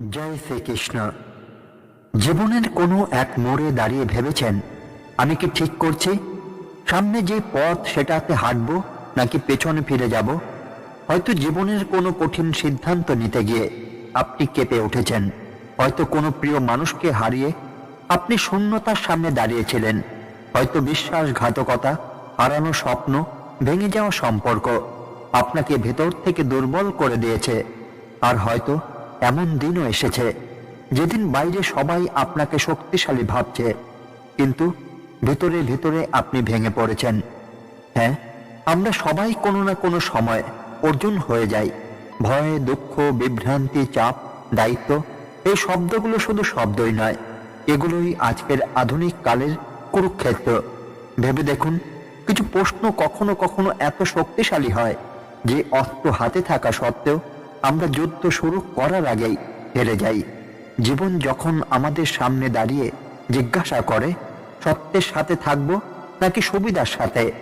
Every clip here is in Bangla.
জয় শ্রীকৃষ্ণ। জীবনের কোনো এক মোড়ে দাঁড়িয়ে ভেবেছেন, আমি কি ঠিক করছি? সামনে যে পথ সেটাতে হাঁটবো নাকি পেছনে ফিরে যাব? হয়তো জীবনের কোনো কঠিন সিদ্ধান্ত নিতে গিয়ে আপনি কেঁপে উঠেছেন। হয়তো কোনো প্রিয় মানুষকে হারিয়ে আপনি শূন্যতার সামনে দাঁড়িয়েছিলেন। হয়তো বিশ্বাসঘাতকতা, হারানো স্বপ্ন, ভেঙে যাওয়া সম্পর্ক আপনাকে ভেতর থেকে দুর্বল করে দিয়েছে। আর হয়তো এমন দিনও এসেছে, যেদিন বাইরে সবাই আপনাকে শক্তিশালী ভাবছে, কিন্তু ভেতরে ভেতরে আপনি ভেঙে পড়েছেন। হ্যাঁ আমরা সবাই কোনো না কোনো সময় অর্জুন হয়ে যাই। ভয়, দুঃখ, বিভ্রান্তি, চাপ, দায়িত্ব, এই শব্দগুলো শুধু শব্দই নয়, এগুলোই আজকের আধুনিক কালের কুরুক্ষেত্র। ভেবে দেখুন, কিছু প্রশ্ন কখনো কখনো এত শক্তিশালী হয় যে অস্ত্র হাতে থাকা সত্ত্বেও আমরা যুদ্ধ শুরু করার আগেই হেরে যাই। জীবন যখন আমাদের সামনে দাঁড়িয়ে জিজ্ঞাসা করে, সত্যের সাথে থাকব নাকি সুবিধার সাথে?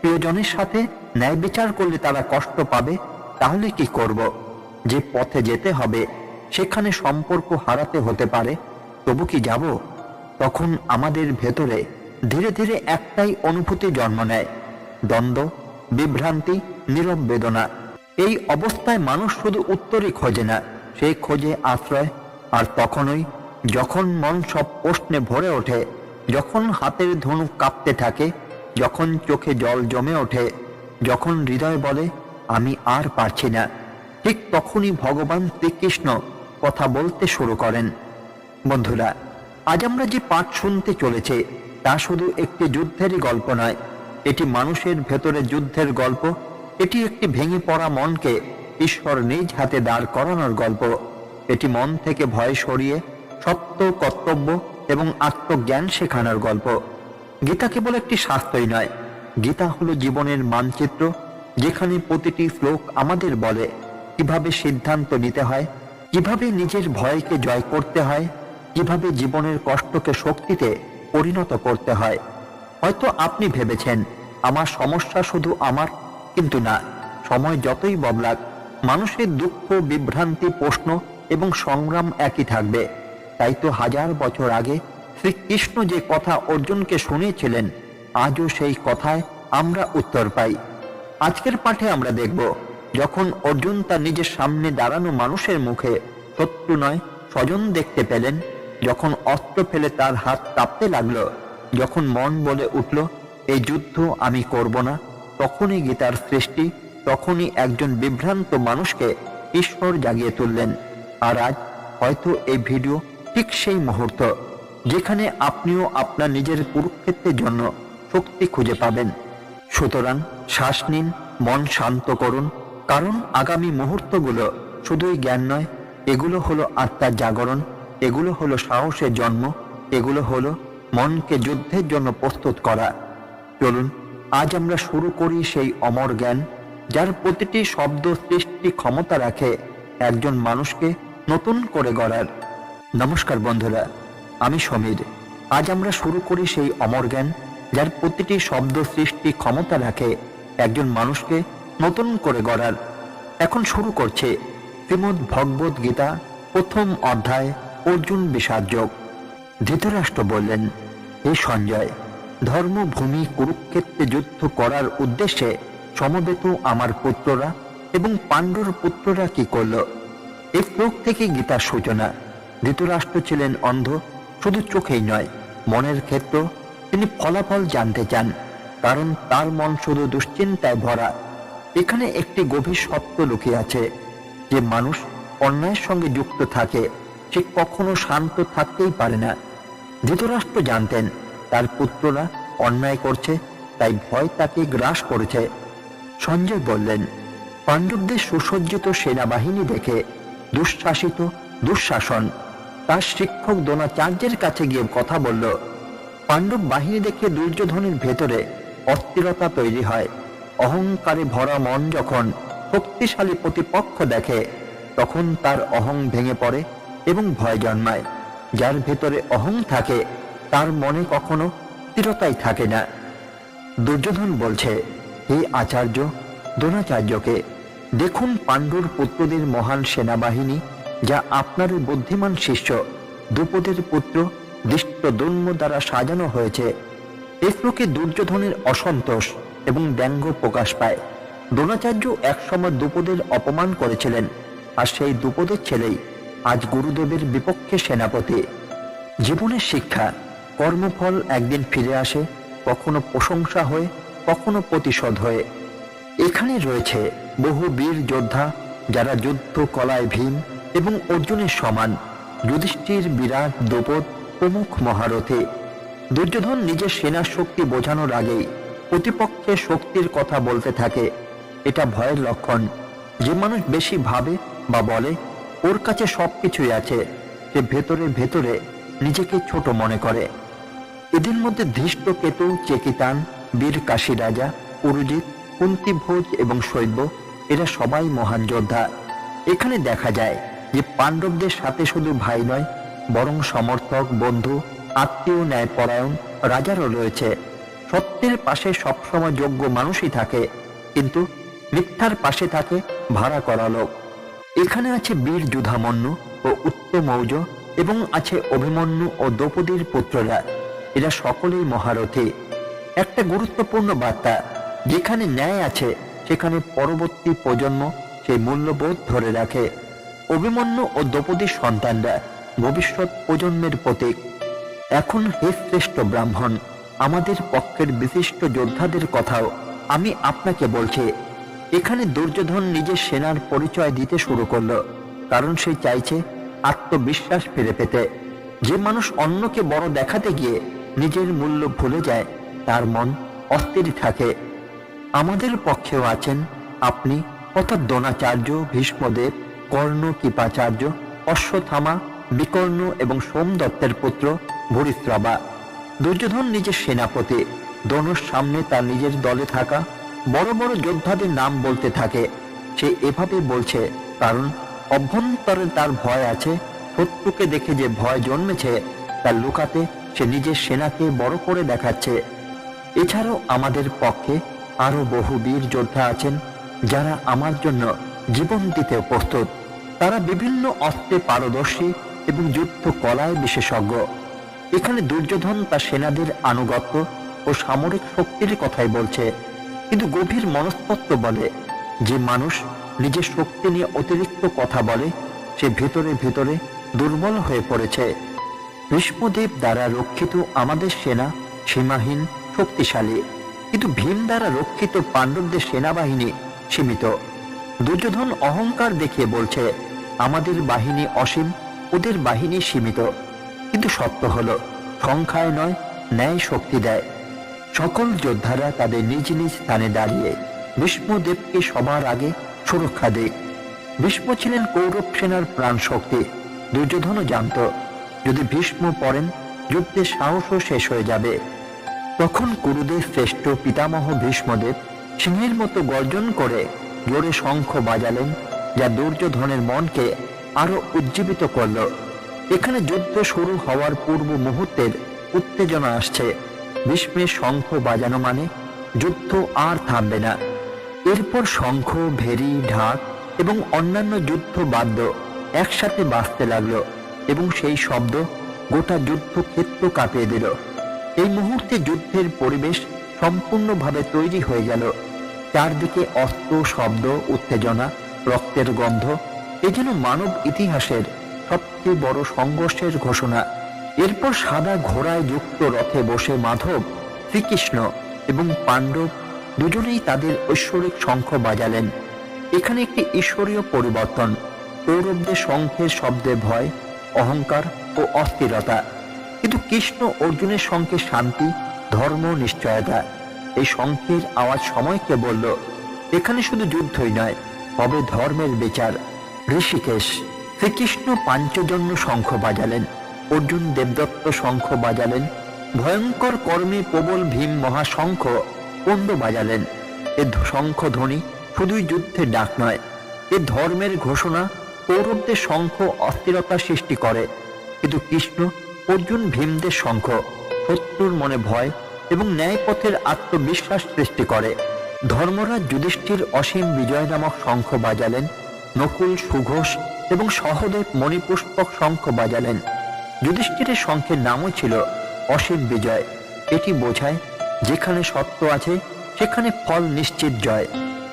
প্রিয়জনের সাথে ন্যায় বিচার করলে তারা কষ্ট পাবে, তাহলে কি করব? যে পথে যেতে হবে, সেখানে সম্পর্ক হারাতে হতে পারে, তবু কি যাব? তখন আমাদের ভেতরে ধীরে ধীরে একটাই অনুভূতি জন্ম নেয়, দ্বন্দ্ব, বিভ্রান্তি, নীরব বেদনা। এই অবস্থায় মানুষ শুধু উত্তরই খোঁজে না, সে খোঁজে আশ্রয়, আর তখনই যখন মন সব প্রশ্নে ভরে ওঠে, যখন হাতের ধনুক কাঁপতে থাকে, যখন চোখে জল জমে ওঠে, যখন হৃদয় বলে, আমি আর পারছি না। ঠিক তখনই ভগবান শ্রীকৃষ্ণ কথা বলতে শুরু করেন। বন্ধুরা, আজ আমরা যে পাঠ শুনতে চলেছে, তা শুধু একটি যুদ্ধেরই গল্প নয়, এটি মানুষের ভেতরে যুদ্ধের গল্প এটি একটি ভেঙে পড়া মনকে ঈশ্বর নিজ হাতে দাঁড় করানোর গল্প। এটি মন থেকে ভয় সরিয়ে সত্য, কর্তব্য এবং আত্মজ্ঞান শেখানোর গল্প। গীতা কেবল একটি শাস্ত্রই নয়। গীতা হলো জীবনের মানচিত্র, যেখানে প্রতিটি শ্লোক আমাদের বলে কীভাবে সিদ্ধান্ত নিতে হয়, কীভাবে নিজের ভয়কে জয় করতে হয়, কীভাবে জীবনের কষ্টকে শক্তিতে পরিণত করতে হয়। হয়তো আপনি ভেবেছেন, আমার সমস্যা শুধু আমার কিন্তু না। সময় যতই বদলাক, মানুষের দুঃখ, বিভ্রান্তি, প্রশ্ন এবং সংগ্রাম একই থাকবে। তাই তো হাজার বছর আগে শ্রীকৃষ্ণ যে কথা অর্জুনকে শুনিয়েছিলেন, আজও সেই কথায় আমরা উত্তর পাই। আজকের পাঠে আমরা দেখব, যখন অর্জুন তার নিজের সামনে দাঁড়ানো মানুষের মুখে শত্রু নয়, স্বজন দেখতে পেলেন, যখন অস্ত্র ফেলে তার হাত কাঁপতে লাগল, যখন মন বলে উঠল, এই যুদ্ধ আমি করব না তখনই গীতার সৃষ্টি, তখনই একজন বিভ্রান্ত মানুষকে ঈশ্বর জাগিয়ে তুললেন। আর আজ হয়তো এই ভিডিও ঠিক সেই মুহূর্ত, যেখানে আপনিও আপনার নিজের কুরুক্ষেত্রের জন্য শক্তি খুঁজে পাবেন। সুতরাং শ্বাস নিন, মন শান্ত করুন, কারণ আগামী মুহূর্তগুলো শুধুই জ্ঞান নয়, এগুলো হলো আত্মার জাগরণ, এগুলো হলো সাহসের জন্ম, এগুলো হলো মনকে যুদ্ধের জন্য প্রস্তুত করা। চলুন আজ আমরা শুরু করি সেই অমর জ্ঞান, যার প্রতিটি শব্দ সৃষ্টি ক্ষমতা রাখে একজন মানুষকে নতুন করে গড়ার। নমস্কার বন্ধুরা, আমি সমীর। আজ আমরা শুরু করি সেই অমর জ্ঞান, যার প্রতিটি শব্দ সৃষ্টি ক্ষমতা রাখে একজন মানুষকে নতুন করে গড়ার। এখন শুরু করছে শ্রীমদ ভগবত গীতা, প্রথম অধ্যায়, অর্জুন বিষাদ যোগ। ধৃতরাষ্ট্র বললেন, হে সঞ্জয় ধর্মভূমি কুরুক্ষেত্রে যুদ্ধ করার উদ্দেশ্যে সমবেত আমার পুত্ররা এবং পাণ্ডুর পুত্ররা কি করল? এই শ্লোক থেকে গীতার সূচনা। ধৃতরাষ্ট্র ছিলেন অন্ধ, শুধু চোখেই নয়, মনের ক্ষেত্র তিনি ফলাফল জানতে চান, কারণ তার মন শুধু দুশ্চিন্তায় ভরা। এখানে একটি গভীর সত্য লুকিয়ে আছে, যে মানুষ অন্যায়ের সঙ্গে যুক্ত থাকে, সে কখনো শান্ত থাকতেই পারে না। ধৃতরাষ্ট্র জানতেন পুত্ররা অন্যায় করছে, তাই ভয় তাকে গ্রাস করেছে। সঞ্জয় বললেন, পাণ্ডবদের সুসজ্জিত সেনাবাহিনী দেখে দুঃশাসিত, দুঃশাসন। তার শিক্ষক দ্রোণাচার্যের কাছে গিয়ে কথা বলল, পাণ্ডব বাহিনী দেখে দুর্যোধনের ভেতরে অস্থিরতা তৈরি হয়। অহংকারে ভরা মন যখন শক্তিশালী প্রতিপক্ষ দেখে, তখন তার অহং ভেঙে পড়ে এবং ভয় জন্মায়। যার ভেতরে অহং থাকে তার মনে কখনো স্থিরতাই থাকে না। দুর্যোধন বলছে, হে আচার্য, দ্রোণাচার্যকে, দেখুন পাণ্ডুর পুত্রদের মহান সেনাবাহিনী, যা আপনার বুদ্ধিমান শিষ্য, দ্রুপদের পুত্র দৃষ্টদুন্ম দ্বারা সাজানো হয়েছে। এই শ্লোকে দুর্যোধনের অসন্তোষ এবং ব্যঙ্গ প্রকাশ পায়। দ্রোণাচার্য একসময় দ্রুপদের অপমান করেছিলেন, আর সেই দ্রুপদের ছেলেই আজ গুরুদেবের বিপক্ষে সেনাপতি। জীবনের শিক্ষা কর্মফল একদিন ফিরে আসে, কখনো প্রশংসা হয়ে, কখনো প্রতিশোধ হয়ে। এখানে রয়েছে বহু বীর যোদ্ধা যারা যুদ্ধ কলায় ভীম এবং অর্জুনের সমান, যুধিষ্ঠির, বিরাট, দ্রৌপদ, প্রমুখ মহারথী। দুর্যোধন নিজের সেনার শক্তি বোঝানোর আগেই প্রতিপক্ষের শক্তির কথা বলতে থাকে। এটা ভয়ের লক্ষণ। যে মানুষ বেশি ভাবে বা বলে, ওর কাছে সবকিছুই আছে। সে ভেতরে ভেতরে নিজেকে ছোট মনে করে। এদের মধ্যে ধৃষ্ট কেতু, চেকিতান, বীর কাশী রাজা পুরুজিৎ কুন্তিভোজ এবং শৈব্য এরা সবাই মহান যোদ্ধা। এখানে দেখা যায় যে পাণ্ডবদের সাথে শুধু ভাই নয়, বরং সমর্থক, বন্ধু, আত্মীয় ন্যায়পরায়ণ রাজারও রয়েছে। সত্যের পাশে সবসময় যোগ্য মানুষই থাকে, কিন্তু মিথ্যার পাশে থাকে ভাড়া করা লোক। এখানে আছে বীর যুধামন্যু ও উত্তমৌজ এবং আছে অভিমন্যু ও দ্রৌপদীর পুত্ররা। এরা সকলেই মহারথী। একটা গুরুত্বপূর্ণ বার্তা, যেখানে ন্যায় আছে, সেখানে পরবর্তী প্রজন্ম সেই মূল্যবোধ ধরে রাখে। অভিমন্যু ও দ্রৌপদীর সন্তানরা ভবিষ্যৎ প্রজন্মের প্রতীক। এখন হে শ্রেষ্ঠ ব্রাহ্মণ, আমাদের পক্ষের বিশিষ্ট যোদ্ধাদের কথাও আমি আপনাকে বলছি। এখানে দুর্যোধন নিজের সেনার পরিচয় দিতে শুরু করল, কারণ সে চাইছে আত্মবিশ্বাস ফিরে পেতে। যে মানুষ অন্যকে বড় দেখাতে গিয়ে নিজের মূল্য ভুলে যায়, তার মন অস্থির থাকে। আমাদের পক্ষেও আছেন আপনি অর্থাৎ দ্রোণাচার্য ভীষ্মদেব কর্ণ কৃপাচার্য অশ্বত্থামা, বিকর্ণ এবং সোমদত্তের পুত্র ভূরিশ্রবা দুর্যোধন নিজের সেনাপতি দ্রোণর সামনে তার নিজের দলে থাকা বড় বড় যোদ্ধাদের নাম বলতে থাকে। সে এভাবে বলছে, কারণ অভ্যন্তরে তার ভয় আছে, শত্রুকে দেখে যে ভয় জন্মেছে, তা লুকাতে সে নিজের সেনাকে বড় করে দেখাচ্ছে। এছাড়াও আমাদের পক্ষে আরও বহু বীর যোদ্ধা আছেন, যারা আমার জন্য জীবন দিতে প্রস্তুত। তারা বিভিন্ন অস্ত্রে পারদর্শী এবং যুদ্ধ কলায় বিশেষজ্ঞ। এখানে দুর্যোধন তার সেনাদের আনুগত্য ও সামরিক শক্তির কথাই বলছে। কিন্তু গভীর মনস্তত্ব বলে যে মানুষ নিজের শক্তি নিয়ে অতিরিক্ত কথা বলে, সে ভেতরে ভেতরে দুর্বল হয়ে পড়েছে। ভীষ্মদেব দ্বারা রক্ষিত আমাদের সেনা সীমাহীন শক্তিশালী। কিন্তু ভীম দ্বারা রক্ষিত পাণ্ডবদের সেনাবাহিনী সীমিত। দুর্যোধন অহংকার দেখিয়ে বলছে, আমাদের বাহিনী অসীম, ওদের বাহিনী সীমিত। কিন্তু সত্য হলো, সংখ্যায় নয়, ন্যায় শক্তি দেয়। সকল যোদ্ধারা তাদের নিজ নিজ স্থানে দাঁড়িয়ে ভীষ্মদেবকে সবার আগে সুরক্ষা দেয়। ভীষ্ম ছিলেন কৌরব সেনার প্রাণ শক্তি দুর্যোধনও জানত। যদি ভীষ্ম পড়েন যুদ্ধের সাহসও শেষ হয়ে যাবে। তখন কুরুদের শ্রেষ্ঠ পিতামহ ভীষ্মদেব সিংহের মতো গর্জন করে জোরে শঙ্খ বাজালেন, যা দুর্যোধনের মনকে আরও উজ্জীবিত করল। এখানে যুদ্ধ শুরু হওয়ার পূর্ব মুহূর্তের উত্তেজনা আসছে। ভীষ্মের শঙ্খ বাজানো মানে যুদ্ধ আর থামবে না। এরপর শঙ্খ, ভেরি, ঢাক এবং অন্যান্য যুদ্ধ বাদ্য একসাথে বাঁচতে লাগল। এবং সেই শব্দ গোটা যুদ্ধক্ষেত্র কাঁপিয়ে দিল। এই মুহূর্তে যুদ্ধের পরিবেশ সম্পূর্ণভাবে তৈরি হয়ে গেল। চারদিকে অস্ত্র শব্দ, উত্তেজনা, রক্তের গন্ধ, এ যেন মানব ইতিহাসের সবচেয়ে বড় সংঘর্ষের ঘোষণা। এরপর সাদা ঘোড়ায় যুক্ত রথে বসে মাধব, শ্রীকৃষ্ণ এবং পাণ্ডব দুজনেই তাদের ঐশ্বরিক শঙ্খ বাজালেন। এখানে একটি ঈশ্বরীয় পরিবর্তন, কৌরবদের শঙ্খের শব্দে ভয় অহংকার ও অস্থিরতা। কিন্তু কৃষ্ণ অর্জুনের শঙ্খে শান্তি, ধর্ম নিশ্চয়তা, এই শঙ্খের আওয়াজ সময়কে বলল, এখানে শুধু যুদ্ধই নয়, হবে ধর্মের বিচার। ঋষিকেশ, শ্রীকৃষ্ণ পাঞ্চজন্য শঙ্খ বাজালেন, অর্জুন দেবদত্ত শঙ্খ বাজালেন, ভয়ঙ্কর কর্মে প্রবল ভীম মহাশঙ্খ কুণ্ড বাজালেন। এ শঙ্খ ধ্বনি শুধুই যুদ্ধের ডাক নয়, এ ধর্মের ঘোষণা কৌরবদের শঙ্খ অস্থিরতা সৃষ্টি করে। কিন্তু কৃষ্ণ অর্জুন ভীমদের শঙ্খ, শত্রুর মনে ভয় এবং ন্যায়পথের আত্মবিশ্বাস সৃষ্টি করে। ধর্মরাজ যুধিষ্ঠির অসীম বিজয় নামক শঙ্খ বাজালেন, নকুল, সুঘোষ এবং সহদেব মণিপুষ্পক শঙ্খ বাজালেন। যুধিষ্ঠিরের শঙ্খের নামও ছিল অসীম বিজয়। এটি বোঝায় যেখানে সত্য আছে, সেখানে ফল নিশ্চিত জয়।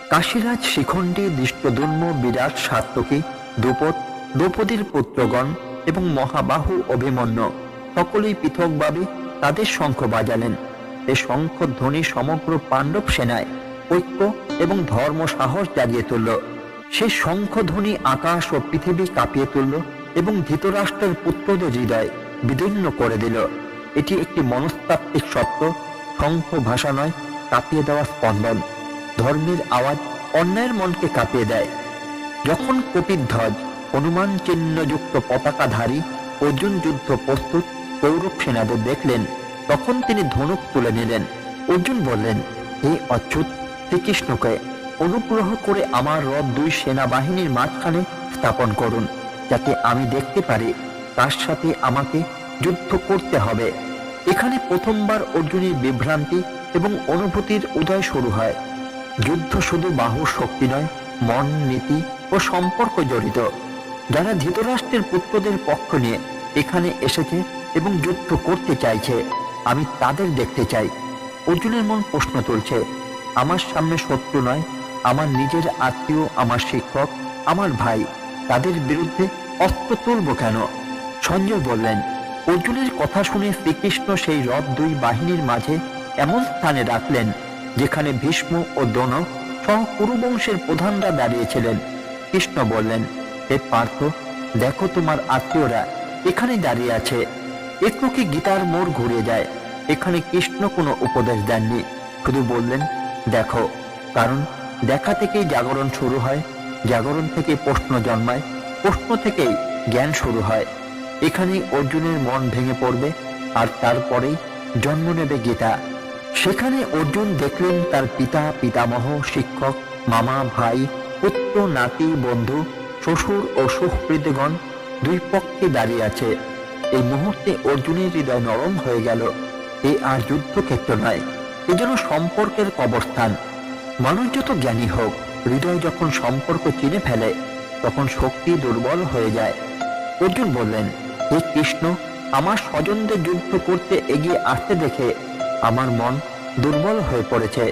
কাশীরাজ শিখণ্ডী দৃষ্টদুর্ম বিরাট সাত্তকী দ্রুপদ দ্রৌপদীর পুত্রগণ এবং মহাবাহু অভিমন্য, সকলেই পৃথকভাবে তাদের শঙ্খ বাজালেন। এই শঙ্খ ধ্বনি সমগ্র পাণ্ডব সেনায় ঐক্য এবং ধর্ম সাহস জাগিয়ে তুলল। সে শঙ্খধ্বনি আকাশ ও পৃথিবী কাঁপিয়ে তুলল এবং ধৃতরাষ্ট্রের পুত্রদের হৃদয় বিদীর্ণ করে দিল। এটি একটি মনস্তাত্ত্বিক সত্য শঙ্খ ভাষা নয়, কাঁপিয়ে দেওয়া স্পন্দন। ধর্মের আওয়াজ অন্যায়ের মনকে কাঁপিয়ে দেয়। যখন কপিধ্বজ, হনুমান চিহ্নযুক্ত পতাকাধারী অর্জুন যুদ্ধ প্রস্তুত কৌরব সেনাদের দেখলেন, তখন তিনি ধনুক তুলে নিলেন। অর্জুন বললেন, হে অচ্যুত, শ্রীকৃষ্ণকে অনুগ্রহ করে আমার রথ দুই সেনাবাহিনীর মাঝখানে স্থাপন করুন, যাতে আমি দেখতে পারি, তার সাথে আমাকে যুদ্ধ করতে হবে। এখানে প্রথমবার অর্জুনের বিভ্রান্তি এবং অনুভূতির উদয় শুরু হয়। যুদ্ধ শুধু বাহুর শক্তি নয়, মন, নীতি ও সম্পর্ক জড়িত। যারা ধৃতরাষ্ট্রের পুত্রদের পক্ষ নিয়ে এখানে এসেছে এবং যুদ্ধ করতে চাইছে, আমি তাদের দেখতে চাই। অর্জুনের মন প্রশ্ন তুলছে, আমার সামনে শত্রু নয়, আমার নিজের আত্মীয়, আমার শিক্ষক, আমার ভাই, তাদের বিরুদ্ধে অস্ত্র তুলব কেন? সঞ্জয় বললেন, অর্জুনের কথা শুনে শ্রীকৃষ্ণ সেই রথ দুই বাহিনীর মাঝে এমন স্থানে রাখলেন, যেখানে ভীষ্ম ও দ্রোণ সহ কুরুবংশের প্রধানরা দাঁড়িয়েছিলেন। কৃষ্ণ বললেন, হে পার্থ, দেখো তোমার আত্মীয়রা এখানে দাঁড়িয়ে আছে। একটু কি গীতার মোড় ঘুরে যায়? এখানে কৃষ্ণ কোনো উপদেশ দেননি। শুধু বললেন, দেখো, কারণ দেখা থেকেই জাগরণ শুরু হয়, জাগরণ থেকে প্রশ্ন জন্মায়, প্রশ্ন থেকেই জ্ঞান শুরু হয়। এখানে অর্জুনের মন ভেঙে পড়বে, আর তারপরেই জন্ম নেবে গীতা। সেখানে অর্জুন দেখলেন তার পিতা, পিতামহ, শিক্ষক, মামা, ভাই পুত্র, নাতি, বন্ধু, শ্বশুর ও সুহৃদগণ দুই পক্ষে দাঁড়িয়ে আছে। এই মুহূর্তে অর্জুনের হৃদয় নরম হয়ে গেল। এ আর যুদ্ধক্ষেত্র নয়, এ যেন সম্পর্কের কবরস্থান। মানুষ যত জ্ঞানী হোক, হৃদয় যখন সম্পর্ক চিনে ফেলে, তখন শক্তি দুর্বল হয়ে যায়। অর্জুন বললেন, হে কৃষ্ণ, আমার স্বজনদের যুদ্ধ করতে এগিয়ে আসতে দেখে আমার মন দুর্বল হয়ে পড়েছে।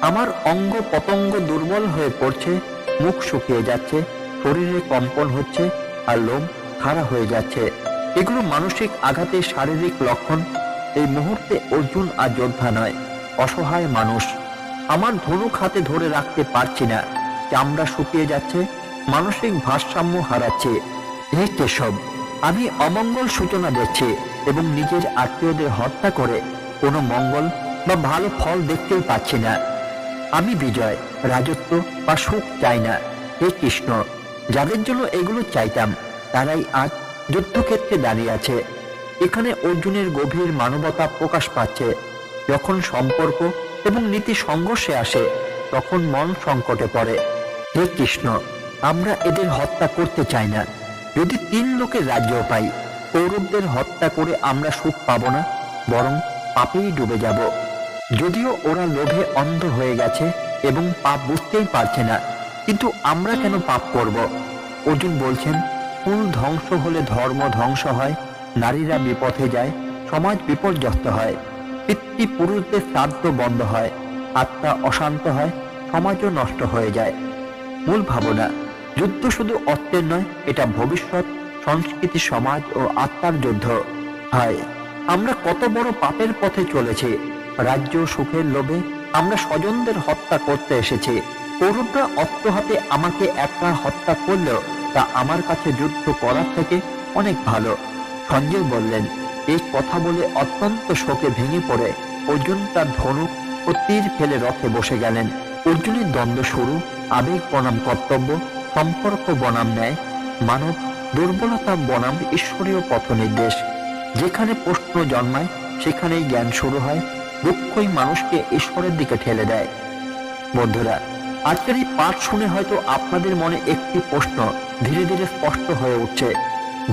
আমার অঙ্গ পতঙ্গ দুর্বল হয়ে পড়ছে। মুখ শুকিয়ে যাচ্ছে, শরীরে কম্পন হচ্ছে আর লোম খাড়া হয়ে যাচ্ছে। এগুলো মানসিক আঘাতের শারীরিক লক্ষণ। এই মুহূর্তে অর্জুন আর যোদ্ধা নয়, অসহায় মানুষ। আমার ধনুক হাতে ধরে রাখতে পারছি না। চামড়া শুকিয়ে যাচ্ছে, মানসিক ভারসাম্য হারাচ্ছে। হে কেশব, আমি অমঙ্গল সূচনা দেখছি এবং নিজের আত্মীয়দের হত্যা করে কোনো মঙ্গল বা ভালো ফল দেখতেই পাচ্ছি না। আমি বিজয়, রাজত্ব বা সুখ চাই না। হে কৃষ্ণ, যাদের জন্য এগুলো চাইতাম, তারাই আজ যুদ্ধক্ষেত্রে দাঁড়িয়ে আছে। এখানে অর্জুনের গভীর মানবতা প্রকাশ পাচ্ছে। যখন সম্পর্ক এবং নীতি সংঘর্ষে আসে, তখন মন সংকটে পড়ে। হে কৃষ্ণ, আমরা এদের হত্যা করতে চাই না। যদি তিন লোকের রাজ্য পাই, কৌরবদের হত্যা করে আমরা সুখ পাব না, বরং পাপেই ডুবে যাব। যদিও ওরা লোভে অন্ধ হয়ে গেছে এবং পাপ বুঝতেই পারছে না। কিন্তু আমরা কেন পাপ করব? অর্জুন বলছেন, কুল ধ্বংস হলে ধর্ম ধ্বংস হয়, নারীরা বিপথে যায়, সমাজ বিপর্যস্ত হয় পিতৃপুরুষদের শ্রাদ্ধ বন্ধ হয়, আত্মা অশান্ত হয়, সমাজও নষ্ট হয়ে যায়। মূল ভাবনা, যুদ্ধ শুধু অস্ত্রের নয়, এটা ভবিষ্যৎ, সংস্কৃতি, সমাজ ও আত্মার যুদ্ধ হয়। আমরা কত বড় পাপের পথে চলেছি রাজ্য সুখের লোভে আমরা স্বজনদের হত্যা করতে এসেছি। কৌরবরা অস্ত্র হাতে আমাকে একা হত্যা করলেও তা আমার কাছে যুদ্ধ করার থেকে অনেক ভালো। সঞ্জয় বললেন, এই কথা বলে অত্যন্ত শোকে ভেঙে পড়ে। অর্জুন তার ধনুক ও তীর ফেলে রথে বসে গেলেন। অর্জুনের দ্বন্দ্ব শুরু, আবেগ বনাম কর্তব্য, সম্পর্ক বনাম ন্যায়, মানব দুর্বলতা বনাম ঈশ্বরীয় পথ নির্দেশ যেখানে প্রশ্ন জন্মায়, সেখানেই জ্ঞান শুরু হয়। দুঃখই মানুষকে ঈশ্বরের দিকে ঠেলে দেয়। বন্ধুরা, আজকের এই পাঠ শুনে হয়তো আপনাদের মনে একটি প্রশ্ন ধীরে ধীরে স্পষ্ট হয়ে উঠছে।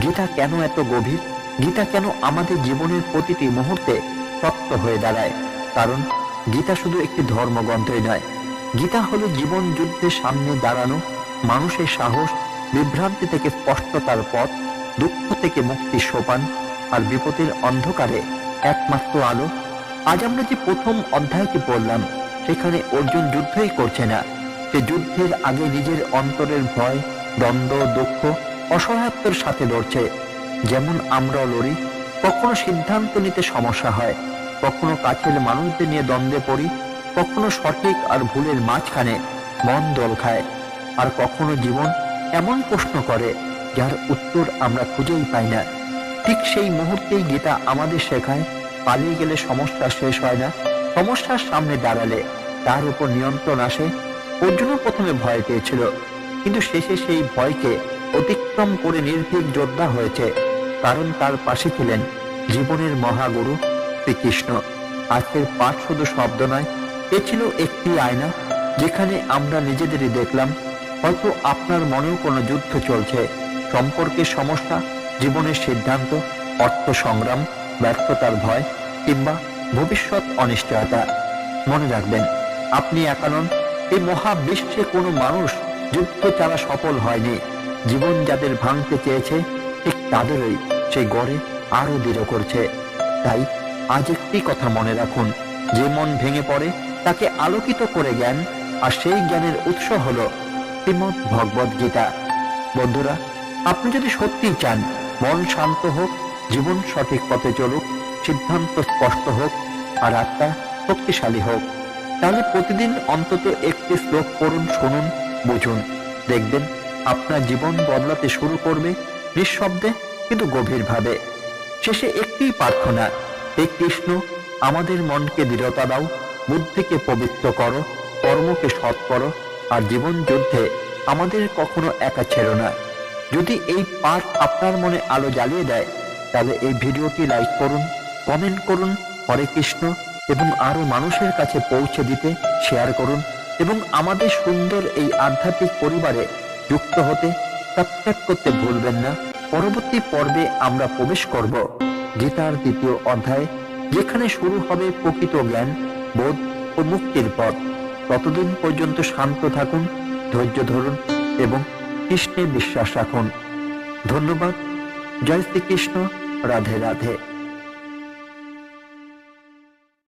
গীতা কেন এত গভীর? গীতা কেন আমাদের জীবনের প্রতিটি মুহূর্তে সত্য হয়ে দাঁড়ায়? কারণ গীতা শুধু একটি ধর্মগ্রন্থই নয়। গীতা হলো জীবন যুদ্ধের সামনে দাঁড়ানো, মানুষের সাহস, বিভ্রান্তি থেকে স্পষ্টতার পথ, দুঃখ থেকে মুক্তির সোপান, আর বিপদের অন্ধকারে একমাত্র আলো আজ আমরা যে প্রথম অধ্যায়টি পড়লাম, সেখানে অর্জুন যুদ্ধই করছে না। সে যুদ্ধের আগে নিজের অন্তরের ভয়, দ্বন্দ্ব, দুঃখ, অসহায়ত্বের সাথে লড়ছে। যেমন আমরাও লড়ি, কখনো সিদ্ধান্ত নিতে সমস্যা হয়, কখনো কাছের মানুষদের নিয়ে দ্বন্দ্বে পড়ি, কখনো সঠিক আর ভুলের মাঝখানে মন দল খায়। আর কখনো জীবন এমন প্রশ্ন করে, যার উত্তর আমরা খুঁজেই পাই না। ঠিক সেই মুহূর্তেই গীতা আমাদের শেখায় পালিয়ে গেলে সমস্যা শেষ হয় না। সমস্যার সামনে দাঁড়ালে তার উপর নিয়ন্ত্রণ আসে। অর্জুনও প্রথমে ভয় পেয়েছিল, কিন্তু শেষে সেই ভয়কে অতিক্রম করে নির্ভীক যোদ্ধা হয়েছে, কারণ তার পাশে ছিলেন জীবনের মহাগুরু শ্রীকৃষ্ণ। আজকের পাঠ শুধু শব্দ নয়, এ ছিল একটি আয়না, যেখানে আমরা নিজেদেরই দেখলাম, হয়তো আপনার মনেও কোনো যুদ্ধ চলছে। সম্পর্কের সমস্যা, জীবনের সিদ্ধান্ত, অর্থ সংগ্রাম ব্যর্থতার ভয় কিংবা ভবিষ্যৎ অনিশ্চয়তা। মনে রাখবেন, আপনি একা নন। এই মহাবিশ্বে কোনো মানুষ যুদ্ধ চালা সফল হয়নি। জীবন যাদের ভাঙতে চেয়েছে, ঠিক তাদেরই সেই গড়ে আরও দৃঢ় করছে। তাই আজ একটি কথা মনে রাখুন, যে মন ভেঙে পড়ে, তাকে আলোকিত করে জ্ঞান, আর সেই জ্ঞানের উৎস হলো শ্রীমদ ভগবদ গীতা। বন্ধুরা, আপনি যদি সত্যিই চান, মন শান্ত হোক জীবন সঠিক পথে চলুক, সিদ্ধান্ত স্পষ্ট হোক, আর আত্মা শক্তিশালী হোক। তাহলে প্রতিদিন অন্তত একটি শ্লোক পড়ুন, শুনুন, বুঝুন। দেখবেন আপনার জীবন বদলাতে শুরু করবে নিঃশব্দে কিন্তু গভীরভাবে। শেষে একটি প্রার্থনা, হে কৃষ্ণ, আমাদের মনকে দৃঢ়তা দাও, বুদ্ধিকে পবিত্র করো, কর্মকে সৎ করো, আর জীবন যুদ্ধে আমাদের কখনো একা ছেড়ো না। যদি এই পাঠ আপনার মনে আলো জ্বালিয়ে দেয় তাহলে এই ভিডিওটি লাইক করুন, কমেন্ট করুন, হরে কৃষ্ণ, এবং আরও মানুষের কাছে পৌঁছে দিতে শেয়ার করুন, এবং আমাদের সুন্দর এই আধ্যাত্মিক পরিবারে যুক্ত হতে সাবস্ক্রাইব করতে ভুলবেন না। পরবর্তী পর্বে আমরা প্রবেশ করব গীতার দ্বিতীয় অধ্যায়, যেখানে শুরু হবে প্রকৃত জ্ঞান, বোধ ও মুক্তির পথ। ততদিন পর্যন্ত শান্ত থাকুন, ধৈর্য ধরুন, এবং কৃষ্ণে বিশ্বাস রাখুন। ধন্যবাদ। জয় শ্রীকৃষ্ণ। राधे राधे